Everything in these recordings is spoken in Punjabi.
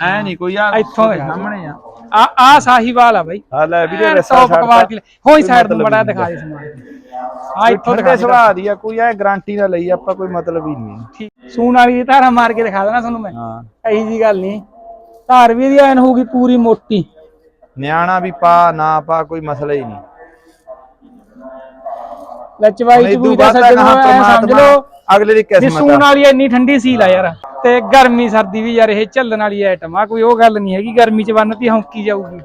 ਐ ਨਹੀਂ ਕੋਈ ਆ ਇੱਥੋਂ ਦੇ। ਸਾਹਮਣੇ ਆ। ਆ ਆ ਸਾਹੀਵਾਲ ਆ ਬਾਈ। ਆ ਲੈ ਵੀਰੇ ਰਸਾ। ਕੁਆਲਿਟੀ ਹੋਈ ਕੋਈ ਸਾਈਡ ਨੂੰ ਬੜਾ ਦਿਖਾ ਦੇ ਸਮਾਨ। ਆ ਇੱਥੋਂ ਦੇ ਸੁਭਾਅ ਦੀ ਆ ਕੋਈ ਐ ਗਾਰੰਟੀ ਨਾ ਲਈ ਆਪਾਂ ਕੋਈ ਮਤਲਬ ਹੀ ਨਹੀਂ। ਠੀਕ। ਸੂਣ ਵਾਲੀ ਧਾਰਾ ਮਾਰ ਕੇ ਦਿਖਾ ਦੇਣਾ ਤੁਹਾਨੂੰ ਮੈਂ। ਹਾਂ। ਇਹੀ ਜੀ ਗੱਲ ਨਹੀਂ। ਧਾਰ ਵੀ ਦੀ ਐਨ ਹੋਊਗੀ ਪੂਰੀ ਮੋਟੀ। ਨਿਆਣਾ ਵੀ ਪਾ ਨਾ ਪਾ ਕੋਈ ਮਸਲਾ ਹੀ ਨਹੀਂ। ਲਚਵਾਈ ਚ ਵੀ ਦਾ ਸੱਜਣ ਸਮਝ ਲਓ। ਅਗਲੇ ਦੀ ਕਿਸਮਤ ਸੂਣ ਵਾਲੀ ਇੰਨੀ ਠੰਡੀ ਸੀਲ ਆ ਯਾਰ। ਤੇ ਗਰਮੀ ਸਰਦੀ ਵੀ ਯਾਰ ਇਹ ਝੱਲਣ ਵਾਲੀ ਆਈਟਮ ਆ, ਕੋਈ ਉਹ ਗੱਲ ਨਹੀਂ ਹੈਗੀ, ਗਰਮੀ ਚ ਬੰਨਤੀ ਹੌਂਕੀ ਜਾਊਗੀ।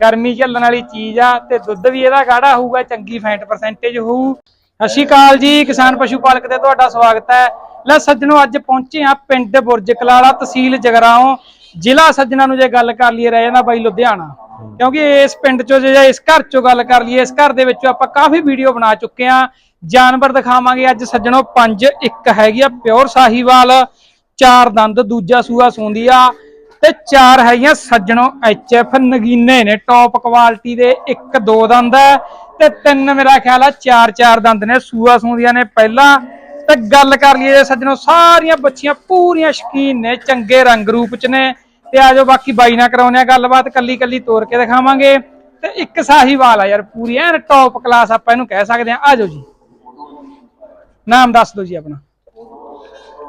ਗਰਮੀ ਝੱਲਣ ਵਾਲੀ ਚੀਜ਼ ਆ ਤੇ ਦੁੱਧ ਵੀ ਇਹਦਾ ਗਾੜਾ ਹੋਊਗਾ, ਚੰਗੀ ਫੈਟ ਪਰਸੈਂਟੇਜ ਹੋਊ। ਸਤਿ ਸ਼੍ਰੀ ਅਕਾਲ ਜੀ, ਕਿਸਾਨ ਪਸ਼ੂ ਪਾਲਕ ਤੇ ਤੁਹਾਡਾ ਸਵਾਗਤ ਹੈ। ਲੈ ਸੱਜਣੋ, ਅੱਜ ਪਹੁੰਚੇ ਆ ਪਿੰਡ ਬੁਰਜ ਕਲਾਲਾ ਤਹਿਸੀਲ ਜਗਰਾਓ ਜ਼ਿਲ੍ਹਾ ਸੱਜਣਾ ਨੂੰ ਜੇ ਗੱਲ ਕਰ ਲਈਏ ਰਹਿ ਜਾਂਦਾ ਬਾਈ ਲੁਧਿਆਣਾ। ਕਿਉਂਕਿ ਇਸ ਪਿੰਡ ਚੋਂ ਜੇ ਇਸ ਘਰ ਚੋਂ ਗੱਲ ਕਰ ਲਈਏ, ਇਸ ਘਰ ਦੇ ਵਿੱਚੋਂ ਆਪਾਂ ਕਾਫੀ ਵੀਡੀਓ ਬਣਾ ਚੁੱਕੇ ਆ ਜਾਨਵਰ ਦਿਖਾਵਾਂਗੇ ਅੱਜ ਸੱਜਣੋ, ਪੰਜ ਇੱਕ ਹੈਗੀ ਆ ਪਿਓਰ ਸਾਹੀਵਾਲ। ਚਾਰ ਦੰਦ, ਦੂਜਾ ਸੂਆ ਸੂੰਦੀ ਆ ਤੇ ਚਾਰ ਹੈਗੀਆਂ ਸੱਜਣੋ ਐਚਐਫ ਨਗੀਨੇ ਨੇ। ਟੌਪ ਕੁਆਲਿਟੀ ਦੇ ਇੱਕ, ਦੋ ਦੰਦ ਹੈ ਤੇ ਤਿੰਨ ਮੇਰਾ ਖਿਆਲ ਆ ਚਾਰ ਚਾਰ ਦੰਦ ਨੇ ਸੂਆ ਸੂੰਦੀਆਂ ਨੇ ਪਹਿਲਾਂ। ਤੇ ਗੱਲ ਕਰ ਲਈਏ ਸੱਜਣੋ, ਸਾਰੀਆਂ ਬੱਚੀਆਂ ਪੂਰੀਆਂ ਸ਼ਕੀਨ ਨੇ, ਚੰਗੇ ਰੰਗ ਰੂਪ ਚ ਨੇ। ਤੇ ਆਜੋ ਬਾਕੀ ਬਾਈ ਨਾਲ ਕਰਾਉਨੇ ਆ ਗੱਲਬਾਤ, ਕੱਲੀ ਕੱਲੀ ਤੋਰ ਕੇ ਦਿਖਾਵਾਂਗੇ। ਤੇ ਇੱਕ ਸਾਹੀਵਾਲ ਆ ਯਾਰ, ਪੂਰੀ ਐਨ ਟੌਪ ਕਲਾਸ ਆਪਾਂ ਇਹਨੂੰ ਕਹਿ ਸਕਦੇ ਆ ਆਜੋ ਜੀ। ਨਾਮ ਦੱਸ ਦਿਓ ਜੀ ਆਪਣਾ।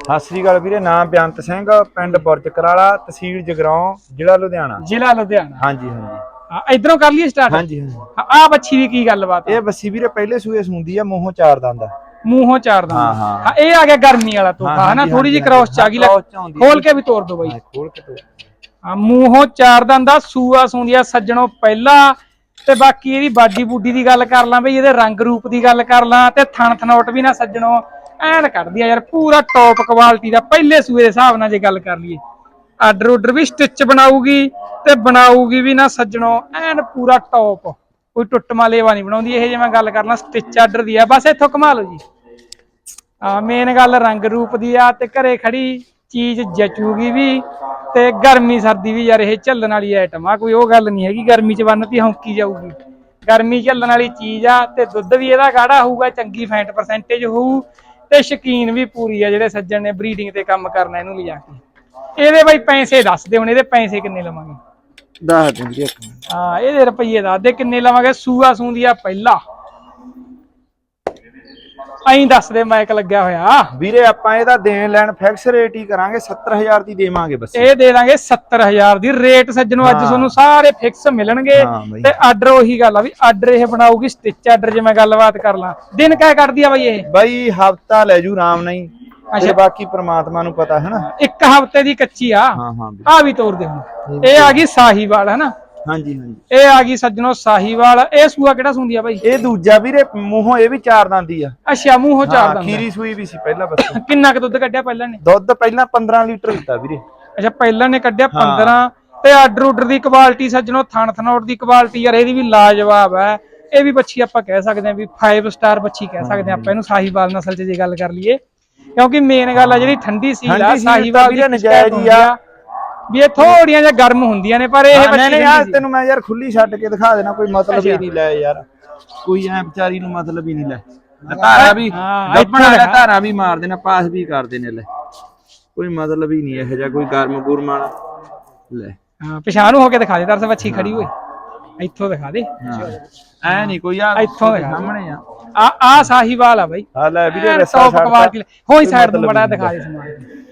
ਸਤਿ ਸ੍ਰੀ ਅਕਾਲ ਵੀਰੇ ਨਾਮ ਬੇਅੰਤ ਸਿੰਘ ਪਿੰਡ ਬੁਰਜ ਕਰਾਲਾ ਤਹਿਸੀਲ ਜਗਰਾਉਂ ਜ਼ਿਲ੍ਹਾ ਲੁਧਿਆਣਾ। ਜ਼ਿਲ੍ਹਾ ਲੁਧਿਆਣਾ। ਹਾਂਜੀ ਹਾਂਜੀ। ਹਾਂ ਇਧਰੋਂ ਕਰ ਲਈਏ ਸਟਾਰਟ ਹਾਂਜੀ ਹਾਂਜੀ। ਆ ਬੱਚੀ ਦੀ ਕੀ ਗੱਲਬਾਤ? ਇਹ ਬੱਸੀ ਵੀਰੇ ਪਹਿਲੇ ਸੂਏ ਸੁੰਦੀ ਆ ਮੂੰਹੋਂ ਚਾਰ ਦੰਦ ਆ। ਮੂੰਹੋਂ ਚਾਰ ਦੰਦ ਹਾਂ, ਇਹ ਆ ਗਿਆ ਗਰਮੀ ਵਾਲਾ ਤੋਹਫਾ ਹਨਾ? ਥੋੜੀ ਜਿਹੀ ਹਾਂਜੀ, ਕ੍ਰੋਸ ਚ ਆ ਗਈ ਲੈ cross ਚ ਆਉਂਦੀ ਹੈ। ਖੋਲ ਕੇ ਵੀ ਤੋੜ ਦੋ ਬਾਈ। ਖੋਲ ਕੇ ਤੋਰ। ਹਾਂ ਮੂੰਹੋਂ ਚਾਰ ਦੰਦ ਦਾ ਸੂਆ ਸੂੰਦੀਆਂ ਸੱਜਣੋਂ ਪਹਿਲਾ। ਤੇ ਬਾਕੀ ਇਹਦੀ ਬਾਡੀ ਬੂਡੀ ਦੀ ਗੱਲ ਕਰ ਲਾਂ ਬਈ ਇਹਦੇ ਰੰਗ ਰੂਪ ਦੀ ਗੱਲ ਕਰ ਲਾਂ ਤੇ ਥਣ ਥਨੋਟ ਵੀ ਨਾ ਸੱਜਣੋਂ। ਐਨ ਕੱਢਦੀ ਆ ਯਾਰ, ਪੂਰਾ ਟੌਪ ਕੁਆਲਿਟੀ ਦਾ, ਪਹਿਲੇ ਸੂਏ ਦੇ ਹਿਸਾਬ ਨਾਲ ਜੇ ਗੱਲ ਕਰ ਲਈਏ। ਆਰਡਰ ਉਡਰ ਵੀ ਸਟਿਚ ਬਣਾਊਗੀ ਤੇ ਬਣਾਊਗੀ ਵੀ ਨਾ ਸੱਜਣੋਂ, ਐਨ ਪੂਰਾ ਟੌਪ ਕੋਈ ਟੁੱਟਮਾ ਲੇਵਾ ਨਹੀਂ ਬਣਾਉਂਦੀ, ਇਹ ਜੇ ਮੈਂ ਗੱਲ ਕਰਨਾ ਸਟਿਚ ਆਰਡਰ ਦੀ ਆ। ਬਸ ਇੱਥੋਂ ਕਮਾ ਲਓ ਜੀ। ਆ ਮੇਨ ਗੱਲ ਰੰਗ ਰੂਪ ਦੀ ਆ ਤੇ ਘਰੇ ਖੜੀ ਚੀਜ਼ ਜਚੂਗੀ ਵੀ ਤੇ ਗਰਮੀ ਸਰਦੀ ਵੀ ਯਾਰ, ਇਹ ਝੱਲਣ ਵਾਲੀ ਆਈਟਮ ਆ। ਕੋਈ ਉਹ ਗੱਲ ਨਹੀਂ ਹੈਗੀ, ਗਰਮੀ ਚ ਬੰਨਤੀ ਹੌਂਕੀ ਜਾਊਗੀ। ਗਰਮੀ ਝੱਲਣ ਵਾਲੀ ਚੀਜ਼ ਆ ਤੇ ਦੁੱਧ ਵੀ ਇਹਦਾ ਗਾੜਾ ਹੋਊਗਾ, ਚੰਗੀ ਫੈਟ ਪਰਸੈਂਟੇਜ ਹੋਊ। ਤੇ ਸ਼ਕੀਨ ਵੀ ਪੂਰੀ ਆ ਜਿਹੜੇ ਸੱਜਣ ਨੇ ਬਰੀਡਿੰਗ ਤੇ ਕੰਮ ਕਰਨਾ ਇਹਨੂੰ ਲਿਜਾ ਕੇ। ਇਹਦੇ ਬਈ ਪੈਸੇ ਦੱਸ ਦੇ ਹੁਣ ਇਹਦੇ ਪੈਸੇ ਕਿੰਨੇ ਲਵਾਂਗੇ? ਦੱਸ ਦੇ ਵੀਰੇ ਇੱਕ ਮਿੰਟ। ਹਾਂ ਇਹਦੇ ਰੁਪਈਏ ਦੱਸ ਦੇ ਕਿੰਨੇ ਲਵਾਂਗੇ? ਸੂਆ ਸੂੰਦੀ ਆ ਪਹਿਲਾ। ਐਂ ਦੱਸ ਦੇ ਮਾਈਕ ਲੱਗਿਆ ਹੋਇਆ। ਵੀਰੇ ਆਪਾਂ ਇਹਦਾ ਦੇਣ ਲੈਣ ਫਿਕਸ ਰੇਟ ਹੀ ਕਰਾਂਗੇ 70000 ਦੀ ਦੇਵਾਂਗੇ ਬੱਸੀ। ਇਹ ਦੇ ਦਾਂਗੇ 70000 ਦੀ ਰੇਟ ਸੱਜਣੋ ਅੱਜ। ਤੁਹਾਨੂੰ ਸਾਰੇ ਫਿਕਸ ਮਿਲਣਗੇ। ਤੇ ਆਰਡਰ ਉਹੀ ਗੱਲ ਆ ਵੀ ਆਰਡਰ ਇਹ ਬਣਾਉਗੀ ਸਟਿਚ ਆਰਡਰ ਜੇ ਮੈਂ ਗੱਲਬਾਤ ਕਰ ਲਾਂ। ਦਿਨ ਕਿਆ ਕਰਦੀ ਆ ਬਈ ਇਹ? ਬਾਈ ਹਫਤਾ ਲੈ ਜੂ ਆਰਾਮ ਨਹੀਂ। ਅੱਛਾ। ਬਾਕੀ ਪ੍ਰਮਾਤਮਾ ਨੂੰ ਪਤਾ ਹੈ ਨਾ ਇੱਕ ਹਫ਼ਤੇ ਦੀ ਕੱਚੀ ਆ। ਹਾਂ ਹਾਂ। ਆ ਵੀ ਤੋੜ ਦੇ ਹੁਣ। ਇਹ ਆ ਗਈ ਸਾਹੀਵਾਲ ਹੈ ਨਾ ਹਾਂਜੀ ਹਾਂਜੀ। ਇਹ ਆ ਗਈ ਸੱਜਣੋ ਸਾਹੀਵਾਲ। ਇਹ ਸੂਆ ਕਿਹੜਾ ਸੁੰਦੀ ਆ ਬਾਈ? ਇਹ ਦੂਜਾ ਵੀਰੇ ਮੂੰਹੋਂ ਇਹ ਵੀ ਚਾਰ ਦੰਦੀ ਆ। ਅੱਛਾ ਮੂੰਹੋਂ ਚਾਰ ਦੰਦ ਖੀਰੀ ਸੂਈ ਵੀ ਸੀ ਪਹਿਲਾਂ ਬੱਸੀ। ਕਿੰਨਾ ਕੁ ਦੁੱਧ ਕੱਢਿਆ ਪਹਿਲਾਂ ਨੇ? ਦੁੱਧ ਪਹਿਲਾਂ 15 ਲੀਟਰ ਦਿੱਤਾ ਵੀਰੇ। ਅੱਛਾ ਪਹਿਲਾਂ ਨੇ ਕੱਢਿਆ ਹਾਂ। 15 ਤੇ ਆਰਡਰ ਉਡਰ ਦੀ ਕੁਆਲਿਟੀ ਸੱਜਣੋ ਥਣ ਥਨੌਟ ਦੀ ਕੁਆਲਿਟੀ ਯਾਰ ਇਹਦੀ ਵੀ ਲਾਜਵਾਬ ਹੈ ਇਹ ਵੀ ਬੱਚੀ ਆਪਾਂ ਕਹਿ ਸਕਦੇ ਹਾਂ ਵੀ 5 ਸਟਾਰ ਬੱਚੀ ਕਹਿ ਸਕਦੇ ਹਾਂ ਆਪਾਂ। ਇਹਨੂੰ ਸਾਹੀਵਾਲ ਨਸਲ 'ਚ ਜੇ ਗੱਲ ਕਰ ਲਈਏ। ਕਿਉਂਕਿ ਮੇਨ ਗੱਲ ਆ ਜਿਹੜੀ ਠੰਡੀ ਸੀਲ ਆ ਸਾਹੀਵਾਲ ਦੀ ਨਜਾਇਜ਼ ਆ। ਵੀ ਇਹ ਥੋੜੀਆਂ ਜਿਹਾ ਗਰਮ ਹੁੰਦੀਆਂ ਨੇ ਪਰ ਇਹ ਹਾਂ, ਬੱਚੀ ਨਹੀਂ ਯਾਰ। ਤੈਨੂੰ ਮੈਂ ਯਾਰ ਖੁੱਲੀ ਛੱਡ ਕੇ ਦਿਖਾ ਦੇਣਾ ਕੋਈ ਮਤਲਬ ਹੀ। ਨਹੀਂ ਲੈ ਯਾਰ। ਕੋਈ ਐ ਵਿਚਾਰੀ ਨੂੰ ਮਤਲਬ ਹੀ ਨਹੀਂ ਲੈ। ਧਾਰਾ ਵੀ ਹਾਂ, ਗੱਪਣ। ਧਾਰਾ ਵੀ ਮਾਰ ਦੇਣਾ ਪਾਸ ਵੀ ਕਰ ਦੇਣੇ ਲੈ। ਕੋਈ ਮਤਲਬ ਹੀ ਨਹੀਂ ਇਹੋ ਜਿਹਾ ਕੋਈ ਗਰਮ ਗੁਰਮ ਵਾਲਾ। ਲੈ। ਹਾਂ ਪਿਛਾਣੂ ਹੋ ਕੇ ਦਿਖਾ ਦੇ ਤਰਸ ਬੱਚੀ ਖੜੀ ਹੋਏ ਇੱਥੋਂ ਦਿਖਾ ਦੇ। ਐ ਨਹੀਂ ਕੋਈ ਆ ਇੱਥੋਂ। ਸਾਹਮਣੇ ਆ। ਆ ਆ ਸਾਹੀਵਾਲ ਆ ਬਾਈ। ਆ ਲੈ ਵੀਰੇ ਰਸਾ। ਕੁਆਲਿਟੀ ਹੋਈ ਸਾਈਡ ਨੂੰ ਬੜਾ ਦਿਖਾ ਦੇ ਸਮਾਨ।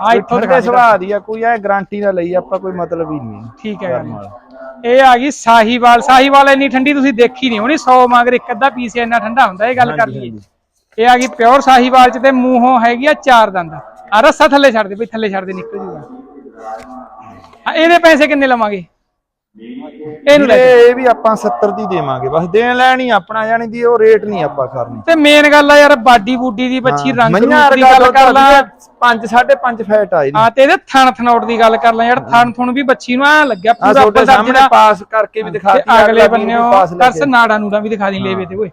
ਆ ਇੱਥੋਂ ਦਿਖਾ ਦੇ ਸੁਭਾਅ ਦੀ ਆ ਕੋਈ ਐ ਗਾਰੰਟੀ ਨਾ ਲਈ ਆਪਾਂ ਕੋਈ ਮਤਲਬ ਹੀ ਨਹੀਂ। ਠੀਕ ਹੈ ਗਰਮ ਗੱਲ ਵਾਲਾ। ਇਹ ਆ ਗਈ ਸਾਹੀਵਾਲ। ਸਾਹੀਵਾਲ ਇੰਨੀ ਠੰਡੀ ਤੁਸੀਂ ਦੇਖੀ ਨਹੀਂ ਹੋਣੀ 100 ਮਗਰ ਇੱਕ ਅੱਧਾ ਪੀਸ ਇੰਨਾ ਠੰਡਾ ਹੁੰਦਾ ਇਹ ਗੱਲ ਕਰ ਹਾਂਜੀ, ਲਈਏ ਇਹ ਆ ਗਈ ਪਿਓਰ ਸਾਹੀਵਾਲ ਚ ਤੇ ਮੂੰਹੋਂ ਹੈਗੀ ਆ ਚਾਰ ਦੰਦ। ਆ ਰੱਸਾ ਥੱਲੇ ਛੱਡ ਦੇ ਬਈ ਥੱਲੇ ਛੱਡ ਦੇ ਨਿਕਲ ਜੂਗਾ। ਇਹਦੇ ਪੈਸੇ ਕਿੰਨੇ ਲਵਾਂਗੇ? ਇਹਨੂੰ ਲੈ ਇਹ ਵੀ ਆਪਾਂ 70 ਦੀ ਦੇਵਾਂਗੇ ਬਸ ਦੇਣ ਲੈਣ ਆਪਣਾ ਜਾਨੀ ਦੀ ਉਹ ਰੇਟ ਨਹੀਂ ਆਪਾਂ ਕਰਨੀ। ਤੇ ਮੇਨ ਗੱਲ ਆ ਯਾਰ ਬਾਡੀ ਬੂਡੀ ਦੀ ਬੱਚੀ ਰੰਗ ਰੂਪ ਦੀ ਗੱਲ ਕਰ ਲਾਂ। 5 5.5 ਫੈਟ ਆਈ ਆ ਤੇ ਇਹਦੇ ਥਣ ਥਨੌਟ ਦੀ ਗੱਲ ਕਰ ਲਾਂ। ਯਾਰ ਥਣ ਥੁਣ ਵੀ ਬੱਚੀ ਨੂੰ ਐ ਲੱਗਿਆ ਆ ਪੂਰਾ ਤੁਹਾਡੇ ਸਾਹਮਣੇ ਪਾਸ ਕਰਕੇ ਵੀ ਦਿਖਾ ਤੇ ਅਗਲੇ ਬੰਨਿਓ ਤਰਸ ਨਾੜਾ ਨੂੜਾ ਵੀ ਦਿਖਾ ਦੀ ਲੇਵੇ ਤੇ ਓਏ।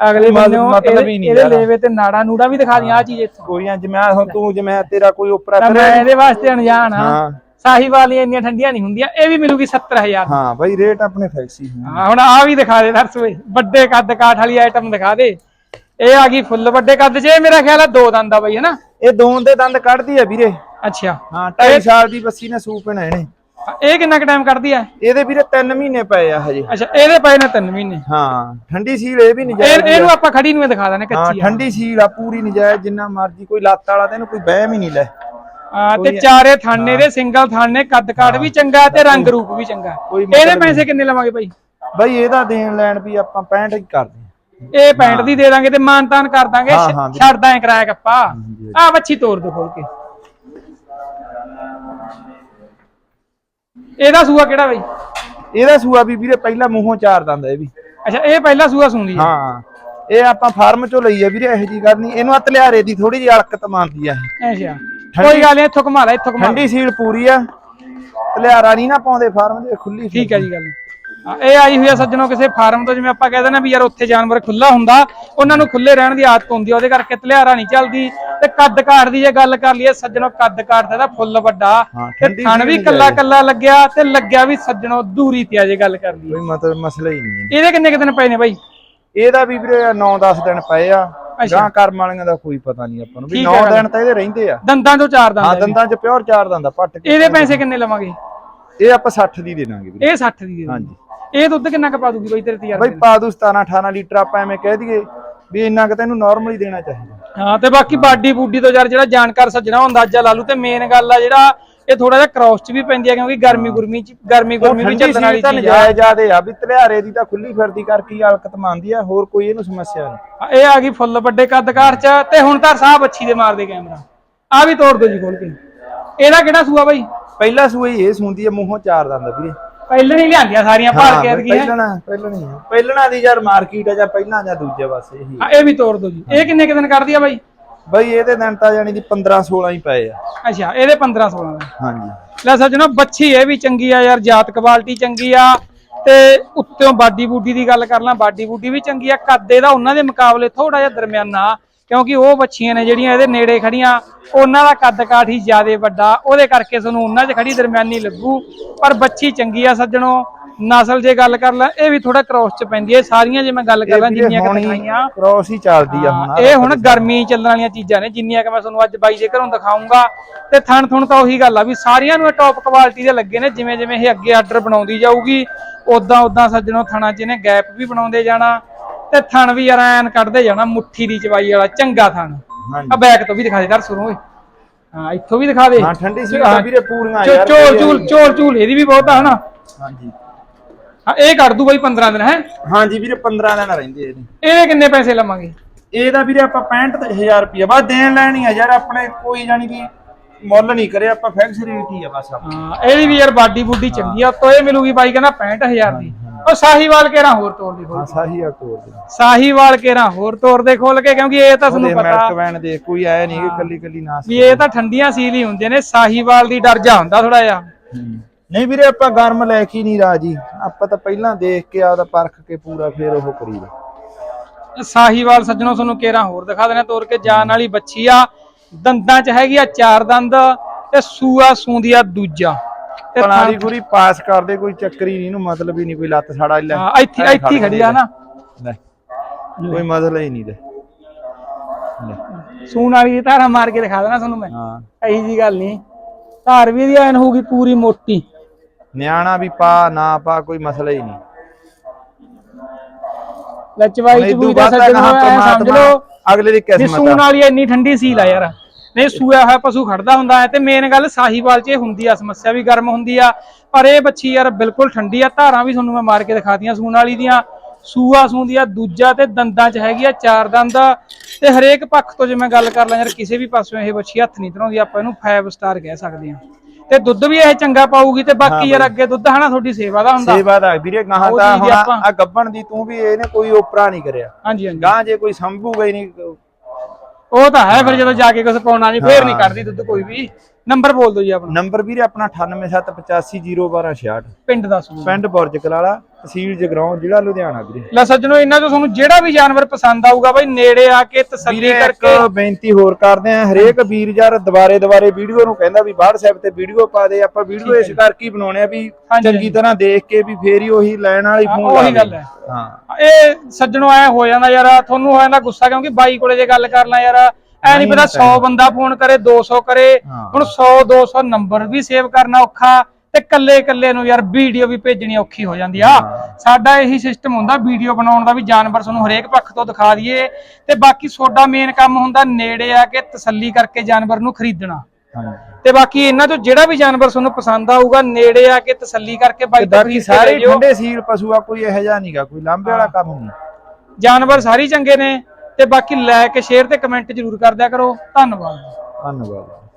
ਅਗਲੇ ਮਤਲਬ- ਬੰਨਿਓ ਮਤਲਬ ਹੀ ਨਹੀਂ ਇਹਦੇ ਯਾਰ। ਲੇਵੇ ਤੇ ਨਾੜਾ ਨੂੜਾ ਵੀ ਦਿਖਾ ਦੀ ਆ ਚੀਜ਼ ਇੱਥੋਂ। ਕੋਈ ਮੈਂ ਹੁਣ ਤੂੰ ਜਿਵੇਂ ਤੇਰਾ ਕੋਈ ਉਪਰਾ ਤਾਂ ਮੈਂ ਇਹਦੇ ਵਾਸਤੇ ਅਣਜਾਣ ਆ। ਹਾਂ। ਸਾਹੀਵਾਲ ਦੀਆਂ ਇੰਨੀਆਂ ਠੰਡੀਆਂ ਨਹੀਂ ਹੁੰਦੀਆਂ ਇਹ ਵੀ ਮਿਲੂਗੀ 70000 ਹਾਂ ਬਾਈ ਰੇਟ ਆਪਣੇ ਫਿਕਸ ਹੀ ਹਾਂ ਹੁਣ ਆ ਵੀ ਦਿਖਾ ਦੇ ਦਰਸ ਓਏ ਵੱਡੇ ਕੱਦ ਕਾਠ ਵਾਲੀ ਆਈਟਮ ਦਿਖਾ ਦੇ। ਇਹ ਆ ਗਈ ਫੁੱਲ ਵੱਡੇ ਕੱਦ ਇਹ ਮੇਰਾ ਖਿਆਲ ਆ ਦੋ ਦੰਦ ਆ ਬਈ ਹਨਾ? ਇਹ ਦੋਨ ਦੇ ਦੰਦ ਕੱਢਦੀ ਆ ਵੀਰੇ। ਅੱਛਾ। ਹਾਂ 2.5 ਸਾਲ ਦੀ ਬੱਸੀ ਨੇ ਸੂਪ ਪੈਣਾ ਇਹਨੇ ਇਹ ਕਿੰਨਾ ਕੁ ਟਾਈਮ ਕੱਢਦੀ ਆ? ਇਹਦੇ ਵੀਰੇ 3 ਮਹੀਨੇ ਪਏ ਆ ਹਜੇ। ਅੱਛਾ ਇਹਦੇ ਪਏ ਨੇ 3 ਮਹੀਨੇ। ਹਾਂ ਠੰਡੀ ਸੀਲ ਇਹ ਵੀ ਨਜਾਇਜ਼ ਹੀ। ਇਹਨੂੰ ਆਪਾਂ ਖੜੀ ਨੂੰ ਹੀ ਦਿਖਾ ਦਾਂਗੇ ਹਾਂ ਕੱਚੀ ਆ। ਠੰਡੀ ਸੀਲ ਆ ਪੂਰੀ ਨਜਾਇਜ਼ ਜਿੰਨਾ ਮਰਜ਼ੀ ਕੋਈ ਲੱਤ ਵਾਲਾ ਤੇ ਇਹਨੂੰ ਕੋਈ ਬਹਿਮ ਹੀ ਨਹੀਂ ਲੈ। ਹਾਂ, ਤੇ ਚਾਰੇ ਥਾਨੇ ਦੇ ਸਿੰਗਲ ਥਾਨੇ ਕੱਦ ਕਾਠ ਵੀ ਚੰਗਾ ਤੇ ਰੰਗ ਰੂਪ ਵੀ ਚੰਗਾ। ਇਹਦੇ ਪੈਸੇ ਕਿੰਨੇ ਲਵਾਂਗੇ ਭਾਈ ਬਈ ਇਹਦਾ ਦੇਣ ਲੈਣ ਵੀ ਆਪਾਂ 65 ਹੀ ਕਰਦੇ। ਇਹ 65 ਦੀ ਦੇ ਦਾਂਗੇ ਤੇ ਮਾਨਤਾਨ ਕਰ ਦਾਂਗੇ। ਛੱਡਦਾ ਐ ਕਿਰਾਇਆ ਕੱਪਾ। ਆ ਵੱਛੀ ਤੋੜ ਦੋ ਖੋਲ ਕੇ। ਇਹਦਾ ਸੂਆ ਕਿਹੜਾ ਬਈ? ਇਹਦਾ ਸੂਆ ਵੀ ਵੀਰੇ ਪਹਿਲਾਂ ਮੂੰਹੋਂ ਚਾਰ ਦੰਦਾ ਇਹ ਵੀ। ਅੱਛਾ ਇਹ ਪਹਿਲਾ ਸੂਆ ਸੁਣਦੀ ਹੈ ਹਾਂ। ਇਹ ਆਪਾਂ ਫਾਰਮ ਚੋਂ ਲਈ ਆ ਵੀਰੇ ਇਹੋ ਜੀ ਗੱਲ ਨਹੀਂ। ਇਹਨੂੰ ਹੱਥ ਲਿਆਰੇ ਦੀ ਥੋੜੀ ਜਿਹੀ ਅਲਕਤ ਮੰਨਦੀ ਆ ਅੱਛਾ। ਕੋਈ ਗੱਲ ਨਹੀਂ ਇੱਥੋਂ ਘੁਮਾ ਲੈ ਇੱਥੋਂ ਘੁਮਾ ਲੈ। ਠੰਡੀ ਸੀਲ ਪੂਰੀ ਆ। ਤਲਿਆਰਾ ਨਹੀਂ ਨਾ ਪਾਉਂਦੇ ਫਾਰਮ ਦੇ ਖੁੱਲੀ ਠੀਕ ਹੈ ਜੀ ਗੱਲ। ਹਾਂ, ਇਹ ਆਈ ਹੋਈ ਆ ਸੱਜਣੋ ਕਿਸੇ ਫਾਰਮ ਤੋਂ ਜਿਵੇਂ ਆਪਾਂ ਕਹਿੰਦੇ ਨਾ ਵੀ ਯਾਰ ਉੱਥੇ ਜਾਨਵਰ ਖੁੱਲਾ ਹੁੰਦਾ ਉਹਨਾਂ ਨੂੰ ਖੁੱਲੇ ਰਹਿਣ ਦੀ ਆਦਤ ਹੁੰਦੀ ਆ ਉਹਦੇ ਕਰਕੇ ਤਲਿਆਰਾ ਨਹੀਂ ਚੱਲਦੀ। ਤੇ ਕੱਦ ਕਾਠ ਦੀ ਜੇ ਗੱਲ ਕਰ ਲਈਏ ਸੱਜਣੋ ਕੱਦ ਕਾਠ ਦਾ ਇਹਦਾ ਫੁੱਲ ਵੱਡਾ। ਹਾਂ, ਤੇ ਠੰਡੀ ਥਣ ਵੀ ਕੱਲਾ ਕੱਲਾ ਲੱਗਿਆ ਤੇ ਲੱਗਿਆ ਵੀ ਸੱਜਣੋ ਦੂਰੀ ਤੇ ਆ ਜੇ ਗੱਲ ਕਰ ਲਈਏ। ਕੋਈ ਮਤਲਬ ਮਸਲਾ ਹੀ ਨਹੀਂ ਇਹਦੇ ਕਿੰਨੇ ਕੁ ਦਿਨ ਪਏ ਨੇ ਬਾਈ? ਇਹਦਾ ਵੀ ਵੀਰੇ 9-10 ਦਿਨ ਪਏ ਆ। ਗਾਂ ਕਰਮ ਵਾਲੀਆਂ ਦਾ ਕੋਈ ਪਤਾ ਨਹੀਂ ਆਪਾਂ ਨੂੰ ਵੀ ਠੀਕ 9 ਹੈ ਗੱਲ। ਦਿਨ ਤਾਂ ਇਹਦੇ ਰਹਿੰਦੇ ਆ। ਦੰਦਾਂ ਤੋਂ ਚਾਰ ਦੰਦ ਦੰਦਾਂ 'ਚ ਪਿਓਰ ਚਾਰ ਦੰਦਾ ਪੱਟ। ਕੇ ਇਹਦੇ ਪੈਸੇ ਕਿੰਨੇ ਲਵਾਂਗੇ? ਇਹ ਆਪਾਂ 60 ਦੀ ਦੇ ਦਾਂਗੇ ਵੀਰੇ। ਇਹ 60 ਦੀ ਦੇ। ਹਾਂਜੀ। ਇਹ ਦੁੱਧ ਕਿੰਨਾ ਕੁ ਪਾ ਦੂਗੀ ਬਾਈ ਤੇਰੇ ਤਿਆਰ ਬਈ ਪਾ ਦੂ 17-18 ਲੀਟਰ ਆਪਾਂ ਐਵੇਂ ਕਹਿ ਦਈਏ ਵੀ ਇੰਨਾ ਕਿ ਤੈਨੂੰ ਨਾਰਮਲੀ ਦੇਣਾ ਚਾਹੀਦਾ। ਹਾਂ ਤੇ ਬਾਕੀ ਬਾਡੀ ਬੂਡੀ ਤੋਂ ਯਾਰ ਜਿਹੜਾ ਜਾਣਕਾਰ ਸੱਜਣਾ ਅੰਦਾਜ਼ਾ ਲਾ ਲੂ ਤੇ ਮੇਨ ਗੱਲ ਆ ਜਿਹੜਾ ਇਹ ਥੋੜਾ ਜਿਹਾ ਕ੍ਰਾਸ ਚ ਵੀ ਪੈਂਦੀ ਆ ਕਿਉਂਕਿ ਗਰਮੀ ਗੁਰਮੀ ਚ ਗਰਮੀ ਗੁਰਮੀ ਵੀ ਚੱਲਣ ਵਾਲੀ ਚੀਜ਼ ਆ। ਨਜਾਇਜ਼ ਜ਼ਿਆਦੇ ਆ ਵੀ ਤਲਿਆਰੇ ਦੀ ਤਾਂ ਖੁੱਲੀ ਫਿਰਦੀ ਕਰਕੇ ਹੀ ਹਲਕਤ ਮੰਨਦੀ ਆ ਹੋਰ ਕੋਈ ਇਹਨੂੰ ਸਮੱਸਿਆ ਨਹੀਂ। ਇਹ ਆ ਗਈ ਫੁੱਲ ਵੱਡੇ ਕੱਦਕਾਰ ਚ ਤੇ ਹੁਣ ਤਾਂ ਸਾਹ ਬੱਚੀ ਦੇ ਮਾਰਦੇ ਕੈਮਰਾ ਆ ਵੀ ਤੋੜ ਦੋ ਜੀ ਖੋਲ ਕੇ। ਇਹਦਾ ਕਿਹੜਾ ਸੂਆ ਬਾਈ? ਪਹਿਲਾ ਸੂਈ ਇਹ ਸੁਣਦੀ ਆ ਮੂੰਹੋਂ ਚਾਰ ਦੰਦ ਵੀਰੇ। ਪਹਿਲਾਂ ਹੀ ਲਿਆਂਦੀਆਂ ਸਾਰੀਆਂ ਭਾਰ ਕੇ ਐਤਕੀ ਹੈਂ। ਪਹਿਲਣਾ ਪਹਿਲਣਾ ਹੀ ਆ। ਪਹਿਲਣਾ ਦੀ ਯਾਰ ਮਾਰਕੀਟ ਆ ਜਾਂ ਪਹਿਲਾਂ ਜਾਂ ਦੂਜੇ ਇਹੀ ਹਾਂ, ਇਹ ਵੀ ਤੋੜ ਦੋ ਜੀ। ਇਹ ਕਿੰਨੇ ਕੁ ਦਿਨ ਕਰਦੀ ਆ ਬਾਈ? ਬਈ ਇਹਦੇ ਦਿਨ ਤਾਂ ਜਾਨੀ ਦੀ 15 16 ਹੀ ਪਏ ਆ। ਅੱਛਾ ਇਹਦੇ 15 16 ਦਾ। ਹਾਂਜੀ। ਲੈ ਸੱਜਣੋ ਬੱਚੀ ਇਹ ਵੀ ਚੰਗੀ ਆ ਯਾਰ ਜਾਤ ਕੁਆਲਿਟੀ ਚੰਗੀ ਆ ਤੇ ਉੱਤੋਂ ਬਾਡੀ ਬੂਡੀ ਦੀ ਗੱਲ ਕਰ ਲਾਂ ਬਾਡੀ ਬੂਡੀ ਵੀ ਚੰਗੀ ਆ ਕੱਦ ਇਹਦਾ ਉਹਨਾਂ ਦੇ ਮੁਕਾਬਲੇ ਥੋੜਾ ਜਿਹਾ ਦਰਮਿਆਨਾ ਕਿਉਂਕਿ ਉਹ ਬੱਚੀਆਂ ਨੇ ਜਿਹੜੀਆਂ ਇਹਦੇ ਨੇੜੇ ਖੜੀਆਂ ਉਹਨਾਂ ਦਾ ਕੱਦ ਕਾਠ ਹੀ ਜ਼ਿਆਦਾ ਵੱਡਾ ਉਹਦੇ ਕਰਕੇ ਤੁਹਾਨੂੰ ਉਹਨਾਂ 'ਚ ਖੜੀ ਦਰਮਿਆਨੀ ਲੱਗੂ ਪਰ ਬੱਚੀ ਚੰਗੀ ਆ ਸੱਜਣੋ। ਨਸਲ ਜੇ ਗੱਲ ਕਰ ਲਾਂ ਇਹ ਵੀ ਥੋੜਾ ਕ੍ਰੋਸ 'ਚ ਪੈਂਦੀ ਹੈ। ਸਾਰੀਆਂ ਜੇ ਮੈਂ ਗੱਲ ਕਰ ਲਾਂ ਜਿੰਨੀਆਂ ਕਿ ਦਿਖਾਈਆਂ। ਕ੍ਰੋਸ ਹੀ ਚੱਲਦੀ ਆ ਹੁਣ ਇਹ ਹੁਣ ਗਰਮੀ ਚੱਲਣ ਵਾਲੀਆਂ ਚੀਜ਼ਾਂ ਨੇ ਜਿੰਨੀਆਂ ਕਿ ਮੈਂ ਤੁਹਾਨੂੰ ਅੱਜ ਬਾਈ ਦੇ ਘਰੋਂ ਦਿਖਾਉਂਗਾ ਤੇ ਥਣ ਥਣ ਤਾਂ ਉਹੀ ਗੱਲ ਆ ਵੀ ਸਾਰੀਆਂ ਨੂੰ ਟੌਪ ਕੁਆਲਿਟੀ ਦੇ ਲੱਗੇ ਨੇ ਜਿਵੇਂ ਜਿਵੇਂ ਇਹ ਅੱਗੇ ਆਰਡਰ ਬਣਾਉਂਦੀ ਜਾਊਗੀ ਉਦਾਂ ਉਦਾਂ ਸੱਜਣੋ ਥਣਾ 'ਚ ਇਹਨੇ ਗੈਪ ਵੀ ਬਣਾਉਂਦੇ ਜਾਣਾ। ਤੇ ਥਣ ਵੀ ਯਾਰ ਐਨ ਕੱਢਦੇ ਜਾਣਾ ਮੁੱਠੀ ਦੀ ਚਵਾਈ ਵਾਲਾ ਚੰਗਾ ਥਣ। ਆ ਬੈਕ ਤੋਂ ਵੀ ਦਿਖਾ ਦੇ ਦਰ ਸੁਣੋ ਓਏ। ਹਾਂ ਇੱਥੋਂ ਵੀ ਦਿਖਾ ਦੇ। ਹਾਂ ਠੰਡੀ ਸੀ ਵੀਰੇ ਪੂਰੀਆਂ ਯਾਰ ਝੋਲ ਝੂਲ ਝੋਲ ਝੂਲ ਇਹਦੀ ਵੀ ਬਹੁਤ ਆ ਹਨਾ? ਹਾਂਜੀ। ਹਾਂ ਇਹ ਕੱਢ ਦੂ ਬਾਈ 15 ਦਿਨ ਹੈ? ਹਾਂਜੀ ਵੀਰੇ 15 ਦਿਨ ਰਹਿੰਦੇ ਇਹਦੇ। ਇਹਦੇ ਕਿੰਨੇ ਪੈਸੇ ਲਵਾਂਗੇ? ਇਹਦਾ ਵੀਰੇ ਆਪਾਂ 65000 ਰੁਪਏ ਬਸ ਦੇਣ ਲੈਣੀ ਆ ਯਾਰ ਆਪਣੇ ਕੋਈ ਜਾਨੀ ਕਿ ਮੁੱਲ ਨਹੀਂ ਕਰੇ ਆਪਾਂ ਫਿਕਸ ਰੇਟ ਹੀ ਆ ਬਸ ਆਪਾਂ ਹਾਂ ਇਹਦੀ ਵੀ ਯਾਰ ਬਾਡੀ ਬੁੱਡੀ ਚੰਗੀ ਆ ਤੋਂ ਇਹ ਮਿਲੂਗੀ ਬਾਈ ਕਹਿੰਦਾ 65000 ਦੀ। ਉਹ ਸਾਹੀਵਾਲ ਕੇਰਾ ਹੋਰ ਤੋੜ ਦੇ ਖੋਲ ਹਾਂ ਸਾਹੀ ਆ ਕੋਰ ਦੇ। ਸਾਹੀਵਾਲ ਕੇਰਾ ਹੋਰ ਤੋੜ ਦੇ ਖੋਲ ਕੇ ਕਿਉਂਕਿ ਇਹ ਤਾਂ ਤੁਹਾਨੂੰ ਪਤਾ। ਮਿਲਕ ਵੈਨ ਦੇ ਕੋਈ ਆਇਆ ਨਹੀਂ ਕਿ ਕੱਲੀ ਕੱਲੀ ਨਾ ਵੀ ਇਹ ਤਾਂ ਠੰਡੀਆਂ ਸੀਲ ਹੀ ਹੁੰਦੀਆਂ ਨੇ ਸਾਹੀਵਾਲ ਦੀ ਡਰ ਜਾ ਹੁੰਦਾ ਥੋੜਾ ਜਿਹਾ। ਨਹੀਂ ਵੀਰੇ ਆਪਾਂ ਗਰਮ ਲੈ ਕੇ ਨਹੀਂ ਰਾਜੀ। ਆਪਾਂ ਤਾਂ ਪਹਿਲਾਂ ਦੇਖ ਕੇ ਆਪਦਾ ਪਰਖ ਕੇ ਪੂਰਾ ਫੇਰ ਉਹ ਕਰੀਦਾ ਸਾਹੀਵਾਲ ਸੱਜਣੋ ਤੁਹਾਨੂੰ ਕੇਰਾ ਹੋਰ ਦਿਖਾ ਦੇਣਾ। ਤੋੜ ਕੇ ਜਾਨ ਵਾਲੀ ਬੱਚੀ ਆ। ਦੰਦਾਂ 'ਚ ਹੈਗੀ ਆ ਚਾਰ ਦੰਦ ਤੇ ਸੂਆ ਸੂੰਦੀ ਆ ਦੂਜਾ। ਤੇ ਪਲਾਲੀ ਪੂਰੀ ਪਾਸ ਕਰਦੇ ਕੋਈ ਚੱਕਰੀ ਨਹੀਂ ਇਹਨੂੰ ਮਤਲਬ ਹੀ ਨਹੀਂ ਕੋਈ ਲੱਤ ਸਾੜਾ ਲੈ। ਹਾਂ, ਇੱਥੇ ਇੱਥੇ ਹੀ ਖੜੀ ਆ ਨਾ। ਲੈ। ਕੋਈ ਮਸਲਾ ਹੀ ਨਹੀਂ ਲੈ, ਸੂਣ ਵਾਲੀ ਦੀ ਧਾਰਾ ਮਾਰ ਕੇ ਦਿਖਾ ਦੇਣਾ ਤੁਹਾਨੂੰ ਮੈਂ। ਹਾਂ। ਇਹੀ ਜੀ ਗੱਲ ਨਹੀਂ। ਧਾਰ ਵੀ ਦੀ ਐਨ ਹੋਊਗੀ ਪੂਰੀ ਮੋਟੀ। ਨਿਆਣਾ ਵੀ ਪਾ ਨਾ ਪਾ ਕੋਈ ਮਸਲਾ ਹੀ ਨਹੀਂ। ਲਚਵਾਈ ਨਹੀਂ, ਚ ਵੀ ਇਦੂ ਦਾ ਸੱਜਣੋ ਸਮਝ ਲਓ। ਅਗਲੇ ਦੀ ਕਿਸਮਤ ਸੂਣ ਆ। ਵਾਲੀ ਇੰਨੀ ਠੰਡੀ ਸੀਲ ਆ ਯਾਰ। ਨਹੀਂ ਸੂਆ ਹੋਇਆ ਪਸ਼ੂ ਖੜਦਾ ਹੁੰਦਾ ਹੈ ਤੇ ਮੇਨ ਗੱਲ ਸਾਹੀਵਾਲ 'ਚ ਇਹ ਹੁੰਦੀ ਆ ਸਮੱਸਿਆ ਵੀ ਗਰਮ ਹੁੰਦੀ ਆ। ਪਰ ਇਹ ਬੱਚੀ ਯਾਰ ਬਿਲਕੁਲ ਠੰਡੀ ਆ ਧਾਰਾਂ ਵੀ ਤੁਹਾਨੂੰ ਮੈਂ ਮਾਰ ਕੇ ਦਿਖਾਤੀਆਂ ਸੂਣ ਵਾਲੀ ਦੀਆਂ। ਸੂਆ ਸੂੰਦੀ ਆ ਦੂਜਾ ਤੇ ਦੰਦਾਂ 'ਚ ਹੈਗੀ ਆ ਚਾਰ ਦੰਦ। ਤੇ ਹਰੇਕ ਪੱਖ ਤੋਂ ਜੇ ਮੈਂ ਗੱਲ ਕਰ ਲਾਂ ਯਾਰ ਕਿਸੇ ਵੀ ਪਾਸਿਓਂ ਇਹ ਬੱਚੀ ਹੱਥ ਨਹੀਂ ਧਰਾਉਂਦੀ ਆਪਾਂ ਇਹਨੂੰ 5 ਸਟਾਰ ਕਹਿ ਸਕਦੇ ਹਾਂ। ਤੇ ਦੁੱਧ ਵੀ ਇਹ ਚੰਗਾ ਪਾਊਗੀ ਤੇ ਬਾਕੀ ਯਾਰ ਅੱਗੇ ਦੁੱਧ ਹਨਾ ਤੁਹਾਡੀ ਸੇਵਾ ਦਾ ਹੁੰਦਾ। ਸੇਵਾ ਦਾ ਵੀਰੇ ਗਾਹਾਂ ਤਾਂ ਹੁਣ ਆ ਗੱਬਣ ਦੀ ਤੂੰ ਵੀ ਇਹਨੇ ਕੋਈ ਓਪਰਾ ਨਹੀਂ ਕਰਿਆ। ਹਾਂਜੀ ਹਾਂਜੀ। ਗਾਂ ਜੇ ਕੋਈ ਸੰਭੂਗਾ ਹੀ ਨਹੀਂ। ਉਹ ਤਾਂ ਹੈ ਫਿਰ ਜਦੋਂ ਜਾ ਕੇ ਕੁਝ ਪਾਉਣਾ ਨਹੀਂ ਫੇਰ ਨਹੀਂ ਕੱਢਦੀ ਦੁੱਧ ਕੋਈ ਵੀ। ਨੰਬਰ ਬੋਲ ਦਿਓ ਜੀ ਆਪਣਾ। ਨੰਬਰ ਵੀਰੇ ਆਪਣਾ 9878501266 ਪਿੰਡ ਦੱਸ ਦਿਓ ਪਿੰਡ ਬੁਰਜ ਕਲਾਲਾ ਤਹਿਸੀਲ ਜਗਰਾਉਂ ਜ਼ਿਲ੍ਹਾ ਲੁਧਿਆਣਾ ਵੀਰੇ। ਲੈ ਸੱਜਣੋ ਇਹਨਾਂ ਤੋਂ ਤੁਹਾਨੂੰ ਜਿਹੜਾ ਵੀ ਜਾਨਵਰ ਪਸੰਦ ਆਊਗਾ ਬਾਈ ਨੇੜੇ ਆ ਕੇ ਤਸੱਲੀ ਵੀਰੇ ਇੱਕ ਕਰਕੇ। ਬੇਨਤੀ ਹੋਰ ਕਰਦੇ ਆ ਹਰੇਕ ਵੀਰ ਯਾਰ ਦੁਬਾਰੇ ਦੁਬਾਰੇ ਵੀਡੀਓ ਨੂੰ ਕਹਿੰਦਾ ਵੀ WhatsApp ਤੇ ਵੀਡੀਓ ਪਾ ਦੇ ਆਪਾਂ ਵੀਡੀਓ ਇਸ ਕਰਕੇ ਹੀ ਬਣਾਉਣੇ ਆ ਵੀ ਚੰਗੀ ਤਰ੍ਹਾਂ ਦੇਖ ਕੇ ਵੀ ਫੇਰ ਹੀ ਉਹੀ ਲੈਣ ਵਾਲੀ ਫੋਨ ਉਹੀ ਗੱਲ ਹੈ। ਹਾਂ। ਇਹ ਸੱਜਣੋ ਐ ਹੋ ਜਾਂਦਾ ਯਾਰ ਤੁਹਾਨੂੰ ਹੋ ਜਾਂਦਾ ਗੁੱਸਾ ਕਿਉਂਕਿ ਬਾਈ ਕੋਲੇ ਜੇ ਗੱਲ ਕਰ ਲਾਂ ਯਾਰ ਐ ਨਹੀਂ ਪਤਾ 100 ਬੰਦਾ ਫੋਨ ਕਰੇ 200 ਕਰੇ। ਹੁਣ 100 200 ਨੰਬਰ ਵੀ ਸੇਵ ਕਰਨਾ ਔਖਾ ਤੇ ਕੱਲੇ ਕੱਲੇ ਨੂੰ ਯਾਰ ਵੀਡੀਓ ਵੀ ਭੇਜਣੀ ਔਖੀ ਹੋ ਜਾਂਦੀ ਆ। ਸਾਡਾ ਇਹੀ ਸਿਸਟਮ ਹੁੰਦਾ ਵੀਡੀਓ ਬਣਾਉਣ ਦਾ ਵੀ ਜਾਨਵਰ ਤੁਹਾਨੂੰ ਹਰੇਕ ਪੱਖ ਤੋਂ ਦਿਖਾ ਦਈਏ ਤੇ ਬਾਕੀ ਤੁਹਾਡਾ ਮੇਨ ਕੰਮ ਹੁੰਦਾ ਨੇੜੇ ਆ ਕੇ ਤਸੱਲੀ ਕਰਕੇ ਜਾਨਵਰ ਨੂੰ ਖਰੀਦਣਾ। ਤੇ ਬਾਕੀ ਇਹਨਾਂ ਤੋਂ ਜਿਹੜਾ ਵੀ ਜਾਨਵਰ ਤੁਹਾਨੂੰ ਪਸੰਦ ਆਊਗਾ ਨੇੜੇ ਆ ਕੇ ਤਸੱਲੀ ਕਰਕੇ ਬਾਈ ਬਾਕੀ ਸਾਰੇ। ਠੰਡੇ ਸੀਲ ਪਸ਼ੂ ਆ ਕੋਈ ਇਹੋ ਜਿਹਾ ਨਹੀਂਗਾ ਕੋਈ ਲਾਂਬੇ ਵਾਲਾ ਕੰਮ ਨਹੀਂ ਜਾਨਵਰ ਸਾਰੇ ਚੰਗੇ ਨੇ। ਤੇ ਬਾਕੀ ਲਾਇਕ ਸ਼ੇਅਰ ਤੇ ਕਮੈਂਟ ਜ਼ਰੂਰ ਕਰਦਿਆ ਕਰੋ। ਧੰਨਵਾਦ ਧੰਨਵਾਦ।